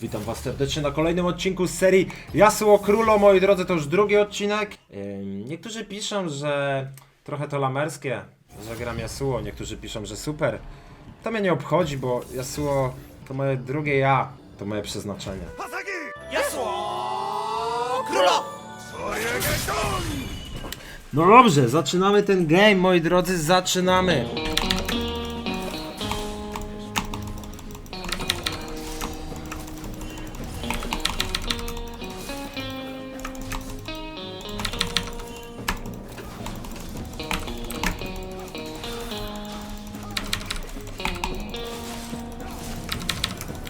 Witam was serdecznie na kolejnym odcinku z serii Jasło Królo, moi drodzy, to już drugi odcinek. Niektórzy piszą, że trochę to lamerskie, że gram Yasuo, niektórzy piszą, że super. To mnie nie obchodzi, bo Yasuo to moje drugie ja, to moje przeznaczenie. No dobrze, zaczynamy ten game, moi drodzy, zaczynamy.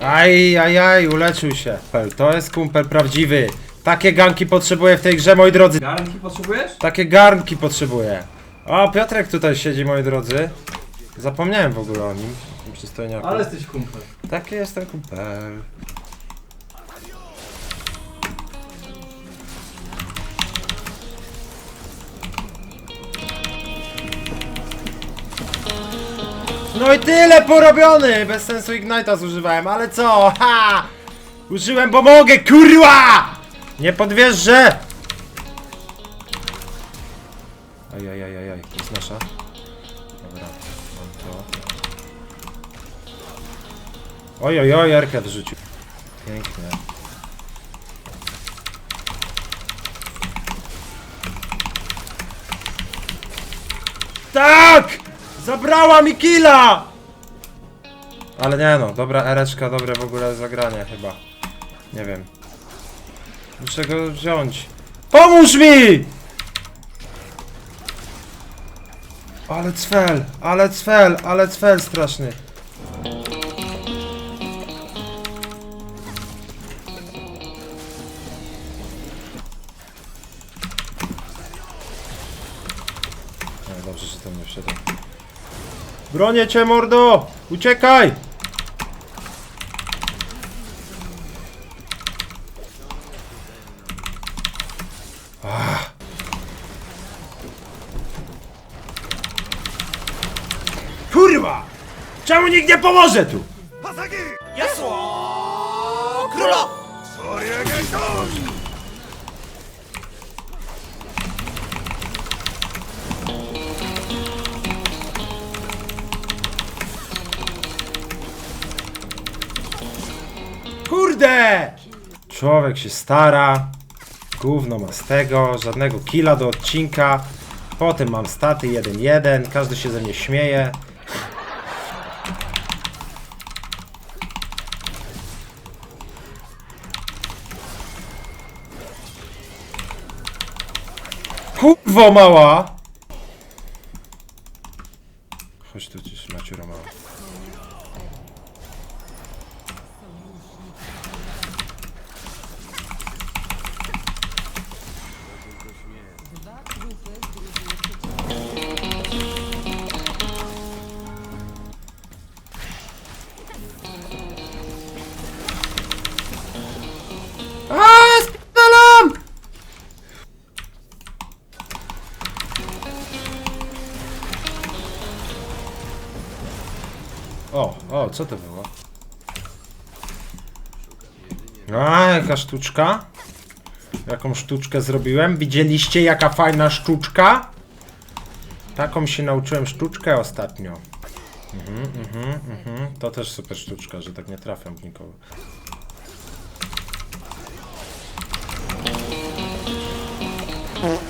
Aj, aj, aj, uleczył się. Pel, To jest kumpel prawdziwy. Takie ganki potrzebuję w tej grze, moi drodzy. Garnki potrzebujesz? Takie garnki potrzebuję. O, Piotrek tutaj siedzi, moi drodzy. Zapomniałem w ogóle o nim. o tym przystojniaku. Ale jesteś kumpel. Taki jestem kumpel. No i tyle porobiony! Bez sensu Ignite'a zużywałem, ale co? Ha! Użyłem, bo mogę, kurwa! Nie podwierzę! Aj, aj, aj, aj, aj. To jest nasza. Dobra, mam to. Oj, oj, oj, Erkę wrzucił. Pięknie. Tak! Zabrała mi killa! Ale nie no, dobra Ereczka, dobre w ogóle zagranie chyba. Nie wiem. Muszę go wziąć. Pomóż mi! Ale cfel, ale cfel, ale cfel straszny. No dobrze, że tam nie wszedł. Bronię cię, mordo! Uciekaj! Ah. Kurwa! Czemu nikt nie pomoże tu? Kurde! Człowiek się stara. Gówno ma z tego, żadnego killa do odcinka. Potem mam staty 1-1, każdy się ze mnie śmieje. Kurwo mała! Chodź tu gdzieś, Maciura mała. Co to było? A, jaka sztuczka? Jaką sztuczkę zrobiłem? Widzieliście jaka fajna sztuczka? Taką się nauczyłem sztuczkę ostatnio. Mhm, mhm, mhm. To też super sztuczka, że tak nie trafiam w nikogo.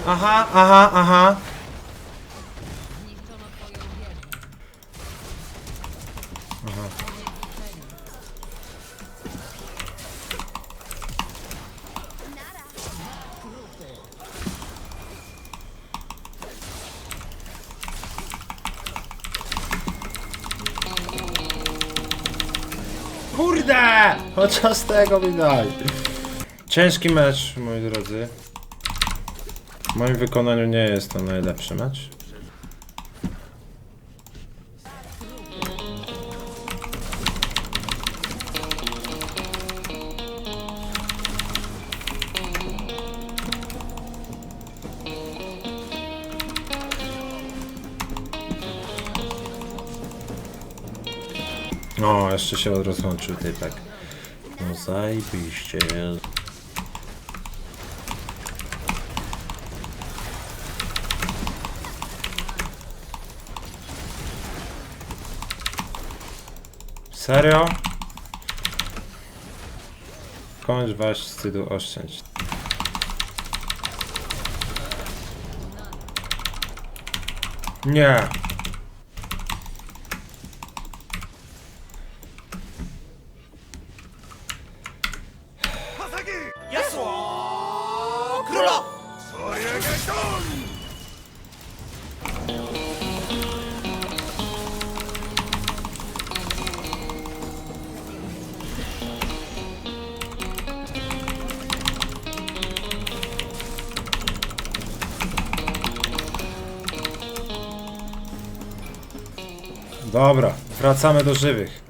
Aha, aha, aha. Kurde! Chociaż tego mi daj. Ciężki mecz, moi drodzy. W moim wykonaniu nie jest to najlepszy mecz. O, jeszcze się rozłączył typek. No, z Zajebiście. Serio? Kończ wasz wstydu oszczędź. Nie. Dobra, wracamy do żywych.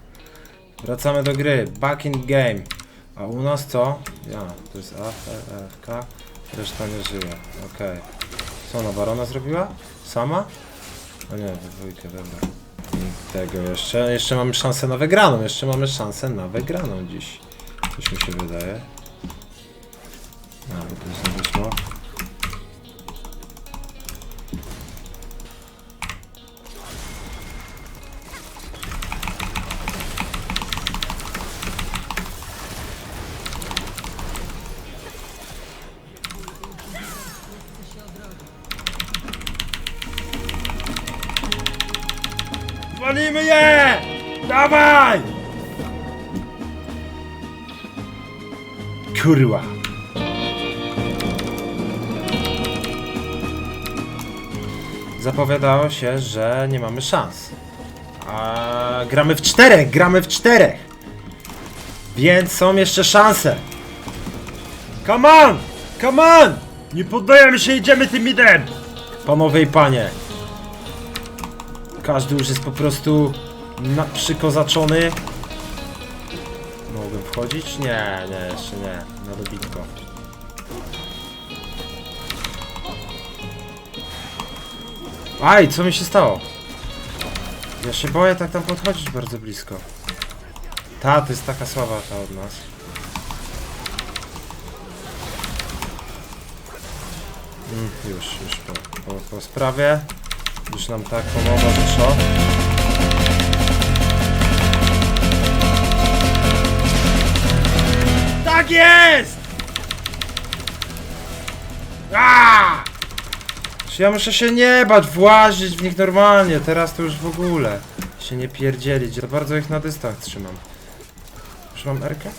Wracamy do gry. Back in game. A u nas co? Ja, to jest A, E. Reszta nie żyje. Okej. Co ona barona zrobiła? Sama? O nie, we dwójkę, dobra. Tego jeszcze. Jeszcze mamy szansę na wygraną. Jeszcze mamy szansę na wygraną dziś. Coś mi się wydaje. No, to jest nie wyszło. Walimy je! Dawaj! Kurwa. Zapowiadało się, że nie mamy szans. A gramy w czterech, gramy w czterech. Więc są jeszcze szanse. Come on! Come on! Nie poddajemy się, idziemy tym midem! Panowie i panie, każdy już jest po prostu przykozaczony. Mogłem wchodzić? Nie, nie, jeszcze nie. Na dobitko. Aj, co mi się stało? Ja się boję tak tam podchodzić bardzo blisko. Ta, to jest taka słaba ta od nas. Mm, już, już po, po, po sprawie. Już nam tak że co? Tak jest! Aaaa! Czy ja muszę się nie bać, włazić w nich normalnie, teraz to już w ogóle. Się nie pierdzielić, za bardzo ich na dystans trzymam. Już mam Erkę?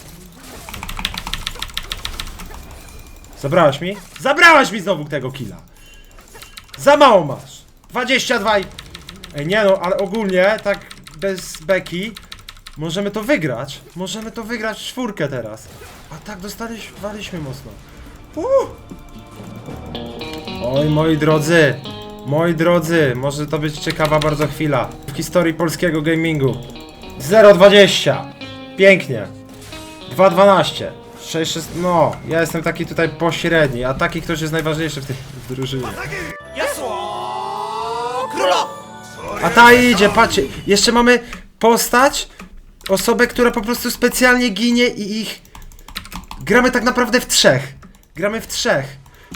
Zabrałaś mi? Zabrałaś mi znowu tego killa! Za mało masz! 22 i... Ej, nie no, ale ogólnie, tak bez beki, możemy to wygrać. Możemy to wygrać w czwórkę teraz. A tak dostaliśmy, mocno. Oj, moi drodzy, moi drodzy, może to być ciekawa bardzo chwila w historii polskiego gamingu. 0,20. Pięknie. 2,12. 6, 6, no, ja jestem taki tutaj pośredni, a taki ktoś jest najważniejszy w tej drużynie. A ta idzie, patrzcie, jeszcze mamy postać, osobę, która po prostu specjalnie ginie i ich... Gramy tak naprawdę w trzech. Gramy w trzech.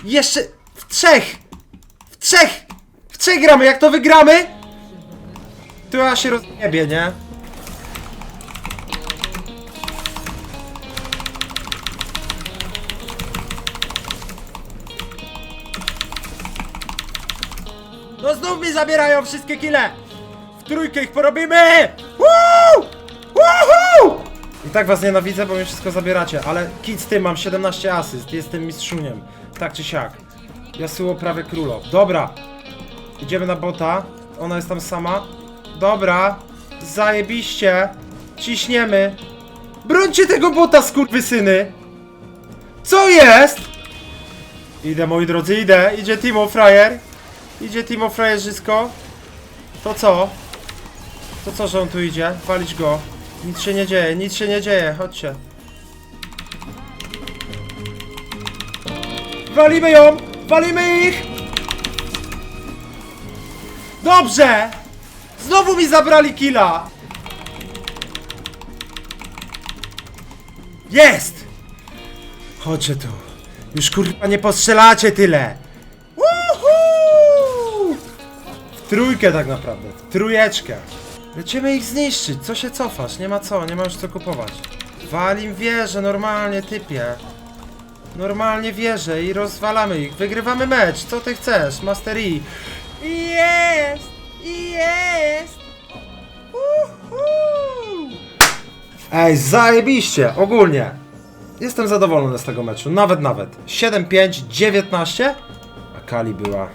Jeszcze w trzech! W trzech! W trzech gramy, jak to wygramy? To ja się rozjebie, nie? Zabierają wszystkie kile! W trójkę ich porobimy! Woo! Woohoo! I tak was nienawidzę, bo mi wszystko zabieracie, ale kit z tym mam 17 asyst, jestem mistrzuniem. Tak czy siak. Jasuo prawie królo. Dobra. Idziemy na bota. Ona jest tam sama. Dobra. Zajebiście. Ciśniemy. Brońcie tego bota, skurwysyny! Co jest? Idę, moi drodzy, idę. Idzie Timo Frajer. Idzie Timo Frajerzysko. To co? To co, że on tu idzie? Walić go. Nic się nie dzieje, nic się nie dzieje. Chodźcie. Walimy ją! Walimy ich! Dobrze! Znowu mi zabrali killa! Jest! Chodźcie tu. Już kurwa nie postrzelacie tyle. Trójkę tak naprawdę. Trójeczkę. Lecimy ich zniszczyć. Co się cofasz? Nie ma co, nie ma już co kupować. Walim wieżę, normalnie typie. Normalnie wieżę i rozwalamy ich. Wygrywamy mecz. Co ty chcesz? Master E. Jest! Jest! Ej, zajebiście! Ogólnie. Jestem zadowolony z tego meczu. Nawet, nawet. 7-5, 19. A Kali była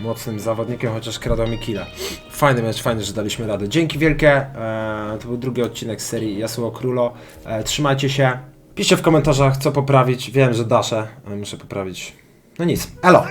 mocnym zawodnikiem, chociaż kradła mi killa. Fajny mecz, fajny, że daliśmy radę. Dzięki wielkie. Eee, to był drugi odcinek z serii Yasuo Królo. Eee, trzymajcie się. Piszcie w komentarzach, co poprawić. Wiem, że daszę, ale muszę poprawić. No nic. Elo!